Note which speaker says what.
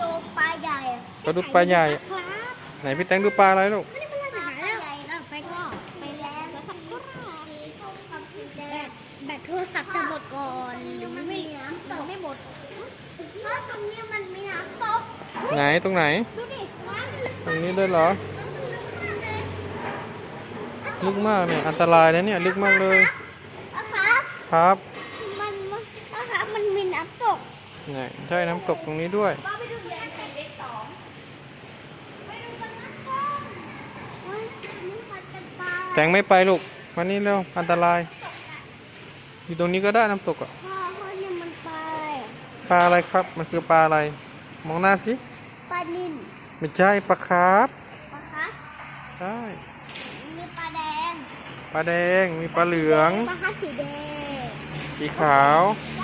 Speaker 1: ดูปลาใหญ่
Speaker 2: ปลาดุกปลาใหญ่
Speaker 1: ครับ
Speaker 2: ไหนพี่แตงดูปลาอะไรลูก
Speaker 1: ไม่ได้เป็นร้านอาหารแล้วแล้วไปก็ไปแล้วสักก็แบตแบตโทรศัพท์จะหมดก่อนหรือไม่น้ำตกไม่หมดเพราะตรงนี้มันมีน้ำตก
Speaker 2: ไหนตรงไหน
Speaker 1: ดูดิน้ำลึก
Speaker 2: ตรงนี้ด้วยเหรอ
Speaker 1: ลึกมากเลย
Speaker 2: ลึกมากเนี่ย อันตรายนะเนี่ยลึกมากเลย
Speaker 1: นะครับ
Speaker 2: ครับ
Speaker 1: มันมันนะครับมันมีน้ำตก
Speaker 2: ไหนใช่น้ำตกตรงนี้ด้วย
Speaker 1: ป้าไปดูแลใส่เด็กสองไปดูตรงนั้นก่อนเฮ้ยนี่มันเป็นปลา
Speaker 2: แตงไม่ไปลูกมานี่เร็วอันตราย อยู่ตรงนี้ก็ได้น้ำตกอะ
Speaker 1: พ่อพ่อเนี่ยมันปลาอะไรอะ
Speaker 2: ปลาอะไรครับ มันคือปลาอะไร มองหน้าสิ
Speaker 1: ปลานิล
Speaker 2: ไม่ใช่ปลาคาร์ฟ
Speaker 1: ปลาคะ
Speaker 2: ใช่
Speaker 1: มีปลาแดง
Speaker 2: ปลาแดงมีปลาเหลือง
Speaker 1: ปลาคะสีแดง
Speaker 2: สีขาว
Speaker 1: ป